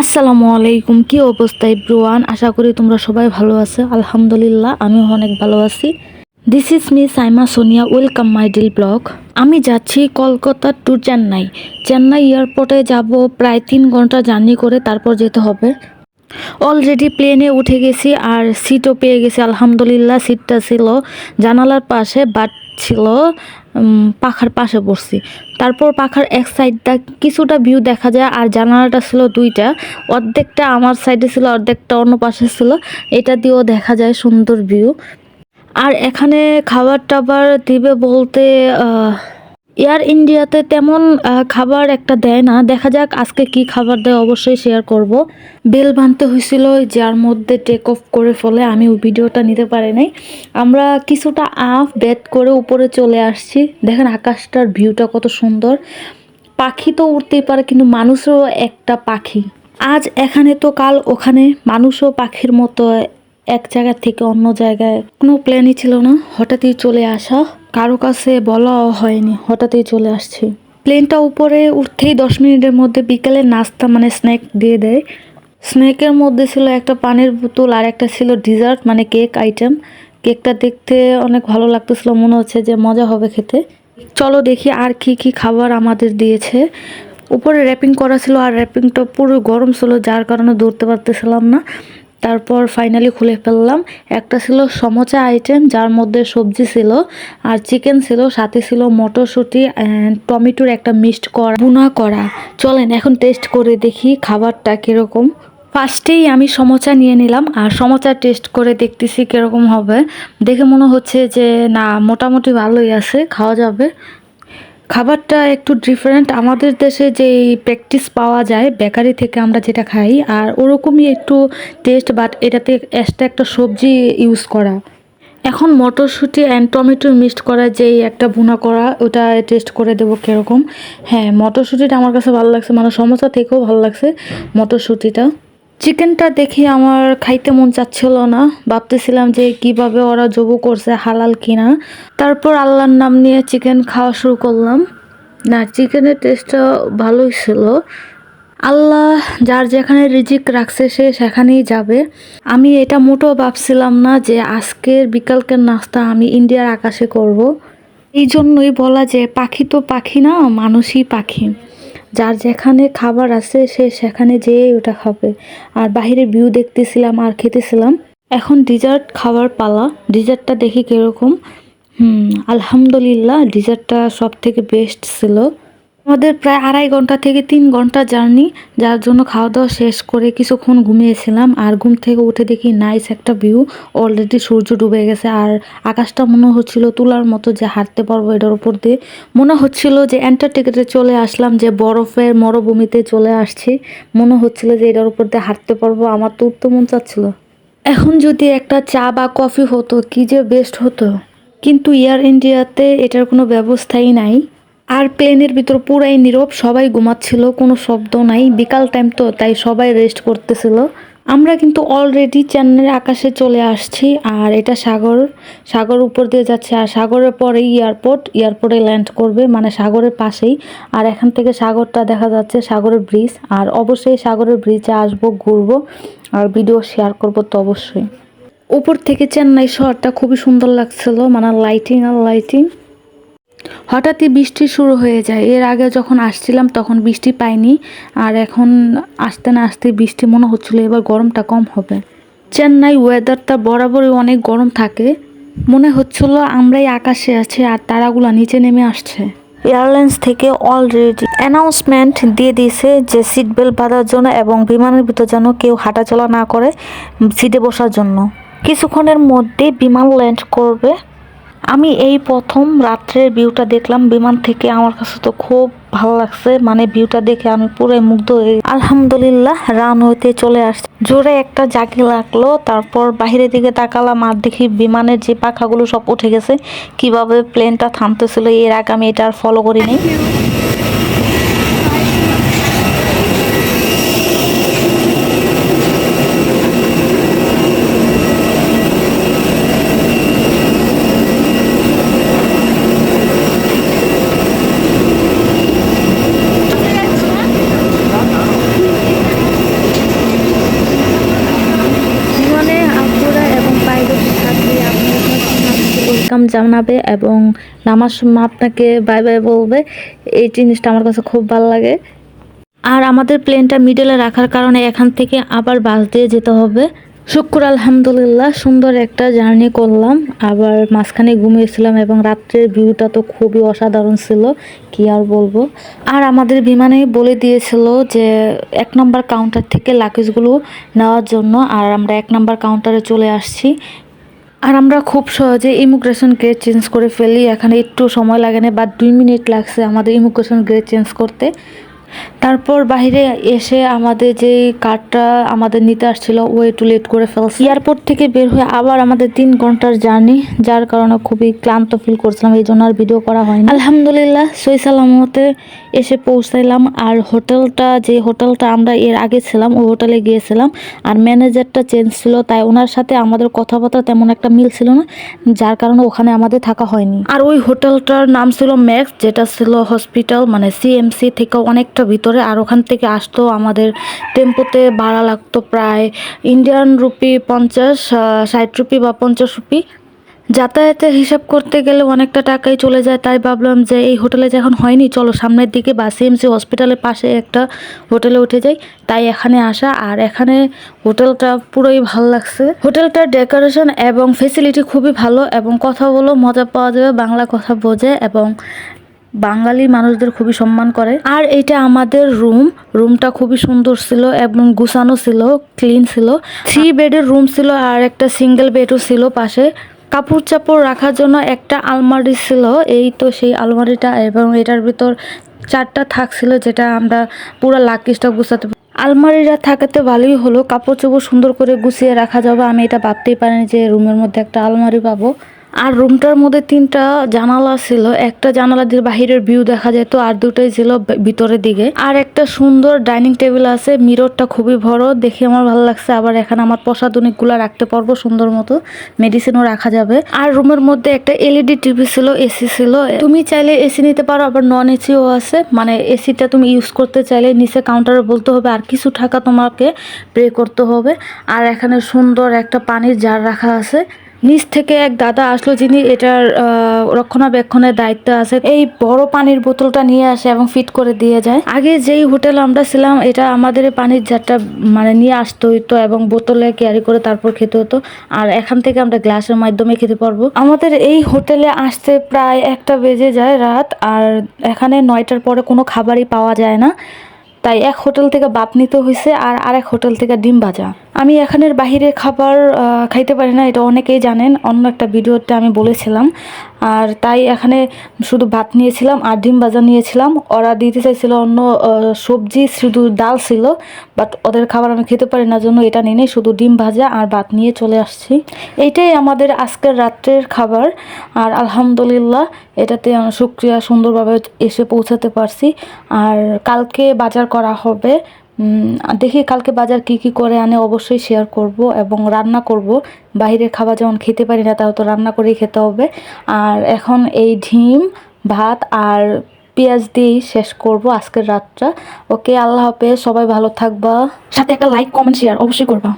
আসসালামু আলাইকুম, কি অবস্থা ব্রোয়ান আশা করি তোমরা সবাই ভালো আছো। আলহামদুলিল্লাহ, আমিও অনেক ভালো আছি। This is me Saima Sonia welcome my deal blog আমি যাচ্ছি কলকাতা টু চেন্নাই চেন্নাই এয়ারপোর্টে যাব প্রায় তিন ঘণ্টা জার্নি করে তারপর যেতে হবে। অলরেডি প্লেনে উঠে গেছি আর সিটও পেয়ে গেছি, আলহামদুলিল্লাহ সিটটা ছিল। জানালার পাশে বাট ছিল পাখার পাশে বসছি। তারপর পাখার এক সাইডটা কিছুটা ভিউ দেখা যায় আর জানালাটা ছিল দুইটা। অর্ধেকটা আমার সাইডে ছিল, অর্ধেকটা অন্য পাশে ছিল। এটা দিয়েও দেখা যায় সুন্দর ভিউ আর এখানে খাবার টাবার দিবে বলতে এয়ার ইন্ডিয়াতে তেমন খাবার একটা দেয় না। দেখা যাক আজকে কি খাবার দেয়, অবশ্যই শেয়ার করব। বেল বানতে হয়েছিল, যার মধ্যে টেক অফ করে ফলে, আমি ওই ভিডিওটা নিতে পারি নাই। আমরা কিছুটা আফ বেদ করে উপরে চলে আসছি। দেখেন আকাশটার ভিউটা কত সুন্দর। পাখি তো উঠতেই পারে, কিন্তু মানুষও একটা পাখি। আজ এখানে তো কাল ওখানে, মানুষও পাখির মতো এক জায়গা থেকে অন্য জায়গায়। কোনো প্ল্যানই ছিল না। হঠাৎই চলে আসা। কারও কাছে বলাও হয়নি। হঠাৎই চলে আসছি। প্লেনটা উপরে উঠতেই দশ মিনিটের মধ্যে বিকেলে নাস্তা মানে স্ন্যাক দিয়ে দেয়। স্ন্যাকের মধ্যে ছিল একটা পানির বোতল আর একটা ছিল ডিজার্ট মানে কেক আইটেম কেকটা দেখতে অনেক ভালো লাগতেছিল। মনে হচ্ছে যে মজা হবে খেতে। চলো দেখি আর কি কি খাবার আমাদের দিয়েছে। উপরে র্যাপিং করা ছিল আর র্যাপিংটা পুরো গরম ছিল, যার কারণে ধরতে পারতেছিলাম না। তারপর ফাইনালি খুলে ফেললাম। একটা ছিল সমোচা আইটেম যার মধ্যে সবজি ছিল আর চিকেন ছিল, সাথে ছিল মটরশুঁটি অ্যান্ড টমেটোর একটা মিক্সড করা বুনা করা। চলেন এখন টেস্ট করে দেখি খাবারটা কীরকম। ফার্স্টেই আমি সমোচা নিয়ে নিলাম আর সমোচা টেস্ট করে দেখতেছি কীরকম হবে। দেখে মনে হচ্ছে যে, না, মোটামুটি ভালোই আছে, খাওয়া যাবে। খাবারটা একটু ডিফারেন্ট আমাদের দেশে যে প্র্যাকটিস পাওয়া যায় বেকারি থেকে আমরা যেটা খাই, আর ওরকমই একটু টেস্ট বাট এটাতে এক্সট্রা একটা সবজি ইউজ করা। এখন মটরশুঁটি অ্যান্ড টমেটো মিক্সড করা, যেই একটা ভুনা করা, ওটা টেস্ট করে দেবো কীরকম। হ্যাঁ মটরশুঁটিটা আমার কাছে ভালো লাগছে মানে সমস্যা থেকেও ভালো লাগছে মটরশুঁটিটা। চিকেনটা দেখে আমার খাইতে মন চাচ্ছিল না। ভাবতেছিলাম যে কীভাবে ওরা জবু করছে, হালাল কিনা। তারপর আল্লাহর নাম নিয়ে চিকেন খাওয়া শুরু করলাম। না চিকেনের টেস্টটা ভালোই ছিল। আল্লাহ যার যেখানে রিজিক রাখছে, সে সেখানেই যাবে। আমি এটা মোটেও ভাবছিলাম না যে আজকের বিকালকের নাস্তা আমি ইন্ডিয়ার আকাশে করব। এই জন্যই বলা যে পাখি তো পাখি না, মানুষই পাখি। যার যেখানে খাবার আছে সে সেখানে যেয়ে ওটা খাবে। আর বাহিরে ভিউ দেখতেছিলাম, আর খেতেছিলাম। এখন ডিজার্ট খাবার পালা। ডিজার্টটা দেখি কীরকম। হুম, আলহামদুলিল্লাহ ডিজার্টটা সব থেকে বেস্ট ছিল। আমাদের প্রায় আড়াই ঘণ্টা থেকে তিন ঘণ্টা জার্নি, যার জন্য খাওয়া দাওয়া শেষ করে কিছুক্ষণ ঘুমিয়েছিলাম আর ঘুম থেকে উঠে দেখি নাইস একটা ভিউ অলরেডি সূর্য ডুবে গেছে আর আকাশটা মনে হচ্ছিল তুলার মতো যে হাঁটতে পারব এটার উপর দিয়ে। মনে হচ্ছিল যে অ্যান্টার্কটিকাতে চলে আসলাম, যে বরফের মরুভূমিতে চলে আসছি। মনে হচ্ছিল যে এটার উপর দিয়ে হাঁটতে পারব, আমার তো উঠতে মন চাচ্ছিল। এখন যদি একটা চা বা কফি হতো, কি যে বেস্ট হতো? কিন্তু এয়ার ইন্ডিয়াতে এটার কোনো ব্যবস্থাই নাই। আর প্লেনের ভিতর পুরাই নীরব, সবাই ঘুমাচ্ছিল, কোনো শব্দ নাই। বিকাল টাইম তো, তাই সবাই রেস্ট করতেছিল। আমরা কিন্তু অলরেডি চেন্নাইয়ের আকাশে চলে আসছি, আর এটা সাগর। সাগর উপর দিয়ে যাচ্ছে, আর সাগরের পরে এয়ারপোর্ট এয়ারপোর্টে ল্যান্ড করবে মানে সাগরের পাশেই। আর এখান থেকে সাগরটা দেখা যাচ্ছে, সাগরের ব্রিজ আর অবশ্যই সাগরের ব্রিজে আসব, ঘুরবো, আর ভিডিও শেয়ার করব তো অবশ্যই। উপর থেকে চেন্নাই শহরটা খুবই সুন্দর লাগছিল মানে লাইটিং আর লাইটিং হঠাৎই বৃষ্টি শুরু হয়ে যায়। এর আগে যখন আসছিলাম তখন বৃষ্টি পাইনি, আর এখন আসতে না আসতে বৃষ্টি মনে হচ্ছিল এবার গরমটা কম হবে। চেন্নাই ওয়েদারটা বরাবরই অনেক গরম থাকে। মনে হচ্ছিল আমরাই আকাশে আছি আর তারাগুলা নিচে নেমে আসছে। এয়ারলাইন্স থেকে অলরেডি অ্যানাউন্সমেন্ট দিয়ে দিয়েছে যে সিট বেল্ট বাঁধার জন্য এবং বিমানের ভিতর যেন কেউ হাঁটাচলা না করে সিটে বসার জন্য। কিছুক্ষণের মধ্যে বিমান ল্যান্ড করবে আমি এই প্রথম রাত্রের ভিউটা দেখলাম বিমান থেকে। আমার কাছে তো খুব ভালো লাগছে। মানে ভিউটা দেখে আমি পুরো মুগ্ধ হয়ে আলহামদুলিল্লাহ রান হইতে চলে আসছে। জোরে একটা জাকি লাগল তারপর বাহিরের দিকে তাকালাম আর দেখি বিমানের যে পাখাগুলো সব উঠে গেছে। কীভাবে প্লেনটা থামতেছিল, এর আগে আমি এটা আর ফলো করিনি। ওয়েলকাম জানাবে এবং নামার সময় আপনাকে বাই বাই বলবে, এই জিনিসটা আমার কাছে খুব ভালো লাগে। আর আমাদের প্লেনটা মিডলে রাখার কারণে এখান থেকে আবার বাস দিয়ে যেতে হবে। শুক্র আলহামদুলিল্লাহ, সুন্দর একটা জার্নি করলাম। আবার মাঝখানে ঘুমিয়েছিলাম এবং রাত্রের ভিউটা তো খুবই অসাধারণ ছিল, কি আর বলব। আর আমাদের বিমানে বলে দিয়েছিল যে এক নম্বর কাউন্টার থেকে লাগেজগুলো নেওয়ার জন্য, আর আমরা এক নম্বর কাউন্টারে চলে আসছি। আর আমরা খুব সহজে ইমিগ্রেশন গ্রেড চেঞ্জ করে ফেলি, এখানে একটু সময় লাগে না বা দুই মিনিট লাগছে আমাদের ইমিগ্রেশন গ্রেড চেঞ্জ করতে। তারপর বাইরে এসে আমাদের যে কারটা আমাদের নিতে আসছিল, ও একটু লেট করে ফেলছে। এয়ারপোর্ট থেকে বের হয়ে আবার আমাদের তিন ঘণ্টার জার্নি যার কারণে খুবই ক্লান্ত ফিল করছিলাম, এই জন্য আর ভিডিও করা হয়নি। আলহামদুলিল্লাহ, সই সালামতে এসে পৌঁছাইলাম, আর হোটেলটা, যে হোটেলটা আমরা এর আগে ছিলাম, ওই হোটেলে গিয়েছিলাম, আর ম্যানেজারটা চেঞ্জ ছিল, তাই ওনার সাথে আমাদের কথাবার্তা তেমন একটা মিল ছিল না, যার কারণে ওখানে আমাদের থাকা হয়নি। আর ওই হোটেলটার নাম ছিল ম্যাক্স যেটা ছিল হসপিটাল মানে সিএমসি থেকে অনেকটা ভিতরে আর ওখান থেকে আসতো আমাদের টেম্পোতে ভাড়া লাগতো প্রায় ইন্ডিয়ান রুপি পঞ্চাশ ষাট রুপি বা পঞ্চাশ রুপি যাতায়াতের হিসাব করতে গেলে অনেকটা টাকাই চলে যায়, তাই ভাবলাম যে এই হোটেলে যখন হয়নি, চলো সামনের দিকে বা সিএমসি হসপিটালের পাশে একটা হোটেলে উঠে যাই। তাই এখানে আসা, আর এখানে হোটেলটা পুরোই ভালো লাগছে। হোটেলটার ডেকোরেশন এবং ফেসিলিটি খুবই ভালো এবং কথা বলো মজা পাওয়া যাবে, বাংলা কথা বোঝে এবং বাঙালি মানুষদের খুবই সম্মান করে। আর এটা আমাদের রুম রুমটা খুবই সুন্দর ছিল এবং গুছানো ছিল ক্লিন ছিল। থ্রি বেডের রুম ছিল আর একটা সিঙ্গেল বেডও ছিল পাশে। কাপড় চাপড় রাখার জন্য একটা আলমারি ছিল, এই তো সেই আলমারিটা এবং এটার ভিতর চারটা থাকছিল যেটা আমরা পুরো লাকিসটা গুছাতে আলমারিটা থাকাতে ভালোই হলো। কাপড় চোপড় সুন্দর করে গুছিয়ে রাখা যাবে, আমি এটা ভাবতেই পারিনি যে রুমের মধ্যে একটা আলমারি পাবো। আর রুমটার মধ্যে তিনটা জানালা ছিল। একটা জানালা দিয়ে বাহিরের ভিউ দেখা যেত, আর দুটোই ছিল ভিতরের দিকে। আর একটা সুন্দর ডাইনিং টেবিল আছে মিররটা খুবই বড়, দেখে আমার ভালো লাগছে। আবার এখানে আমার প্রসাধনিকগুলো রাখতে পারব, সুন্দর মতো মেডিসিনও রাখা যাবে। আর রুমের মধ্যে একটা এলইডি টিভি ছিল এসি ছিল। তুমি চাইলে এসি নিতে পারো, আবার নন এসিও আছে। মানে এসিটা তুমি ইউজ করতে চাইলে নিচে কাউন্টারে বলতে হবে, আর কিছু টাকা তোমাকে পে করতে হবে। আর এখানে সুন্দর একটা পানির জার রাখা আছে। নিচ থেকে এক দাদা আসলো যিনি এটার রক্ষণাবেক্ষণের দায়িত্ব আছে। এই বড় পানির বোতলটা নিয়ে আসে এবং ফিট করে দিয়ে যায়। আগে যেই হোটেল আমরা ছিলাম, এটা আমাদের পানির জারটা মানে নিয়ে আসতে হইতো এবং বোতলে ক্যারি করে তারপর খেতে হতো। আর এখান থেকে আমরা গ্লাসের মাধ্যমে খেতে পারব। আমাদের এই হোটেলে আসতে প্রায় একটা বেজে যায় রাত, আর এখানে নয়টার পরে কোনো খাবারই পাওয়া যায় না। তাই এক হোটেল থেকে বাপ নিতে হয়েছে আর আরেক হোটেল থেকে ডিম ভাজা। আমি এখানের বাহিরে খাবার খাইতে পারি না, এটা অনেকেই জানেন। অন্য একটা ভিডিওতে আমি বলেছিলাম। আর তাই এখানে শুধু ভাত নিয়েছিলাম আর ডিম ভাজা নিয়েছিলাম। ওরা দিতে চাইছিল অন্য সবজি, শুধু ডাল ছিল বাট ওদের খাবার আমি খেতে পারি না, জন্য এটা নিয়ে শুধু ডিম ভাজা আর ভাত নিয়ে চলে আসছি। এইটাই আমাদের আজকের রাত্রের খাবার। আর আলহামদুলিল্লাহ, এটাতে আমি শুক্রিয়া সুন্দরভাবে এসে পৌঁছাতে পারছি। আর কালকে বাজার করা হবে দেখি কালকে বাজার কি কি করে আনে, অবশ্যই শেয়ার করব এবং রান্না করব। বাইরের খাবার যেমন খেতে পারি না, তাও তো রান্না করেই খেতে হবে। আর এখন এই ডিম, ভাত আর পেঁয়াজ দিয়েই শেষ করব আজকের রাতটা। ওকে, আল্লাহ হাফেজ, সবাই ভালো থাকবা। সাথে একটা লাইক কমেন্ট শেয়ার অবশ্যই করবা।